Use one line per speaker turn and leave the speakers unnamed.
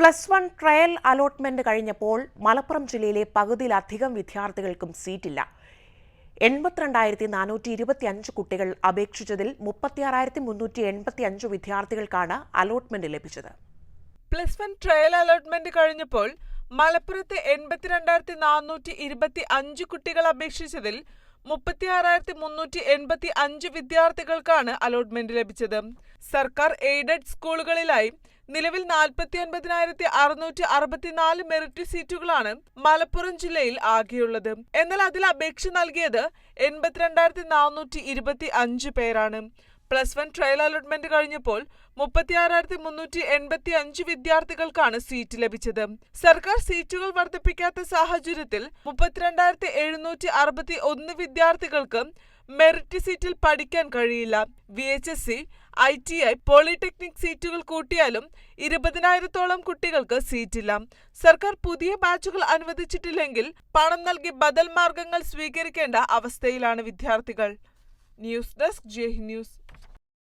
Plus one trial allotment കഴിഞ്ഞപ്പോൾ മലപ്പുറം ജില്ലയിലെ പകുതിയിലധികം വിദ്യാർത്ഥികൾക്കും സീറ്റില്ല. എൺപത്തിരണ്ടായിരത്തി നാനൂറ്റി ഇരുപത്തി അഞ്ച് കുട്ടികൾ അപേക്ഷിച്ചതിൽ മുപ്പത്തിയാറായിരത്തി മുന്നൂറ്റി എൺപത്തി അഞ്ച് വിദ്യാർത്ഥികൾക്കാണ് അലോട്ട്മെന്റ് ലഭിച്ചത്.
പ്ലസ് വൺ ട്രയൽ അലോട്ട്മെന്റ് കഴിഞ്ഞപ്പോൾ മലപ്പുറത്ത് എൺപത്തിരണ്ടായിരത്തി നാനൂറ്റി ഇരുപത്തി അഞ്ച് കുട്ടികൾ അപേക്ഷിച്ചതിൽ മുപ്പത്തിയാറായിരത്തി മുന്നൂറ്റി എൺപത്തി അഞ്ച് വിദ്യാർത്ഥികൾക്കാണ് അലോട്ട്മെന്റ് ലഭിച്ചത്. സർക്കാർ എയ്ഡഡ് സ്കൂളുകളിലായി നിലവിൽ നാൽപ്പത്തി ഒൻപതിനായിരത്തി അറുന്നൂറ്റി അറുപത്തിനാല് മെറിറ്റ് സീറ്റുകളാണ് മലപ്പുറം ജില്ലയിൽ ആകെയുള്ളത്. എന്നാൽ അതിൽ അപേക്ഷ നൽകിയത് എൺപത്തിരണ്ടായിരത്തി നാനൂറ്റി ഇരുപത്തി അഞ്ച് പേരാണ്. പ്ലസ് വൺ ട്രയൽ അലോട്ട്മെന്റ് കഴിഞ്ഞപ്പോൾ മുപ്പത്തിയാറായിരത്തി മുന്നൂറ്റി എൺപത്തി അഞ്ച് വിദ്യാർത്ഥികൾക്കാണ് സീറ്റ് ലഭിച്ചത്. സർക്കാർ സീറ്റുകൾ വർദ്ധിപ്പിക്കാത്ത സാഹചര്യത്തിൽ മുപ്പത്തിരണ്ടായിരത്തി എഴുന്നൂറ്റി അറുപത്തി ഒന്ന് വിദ്യാർത്ഥികൾക്ക് മെറിറ്റ് സീറ്റിൽ പഠിക്കാൻ കഴിയില്ല. V H S C I T I polytechnic സീറ്റുകൾ കൂട്ടിയാലും ഇരുപതിനായിരത്തോളം കുട്ടികൾക്ക് സീറ്റില്ല. സർക്കാർ പുതിയ ബാച്ചുകൾ അനുവദിച്ചിട്ടില്ലെങ്കിൽ പണം നൽകി ബദൽ മാർഗങ്ങൾ സ്വീകരിക്കേണ്ട അവസ്ഥയിലാണ് വിദ്യാർത്ഥികൾ. News desk J news.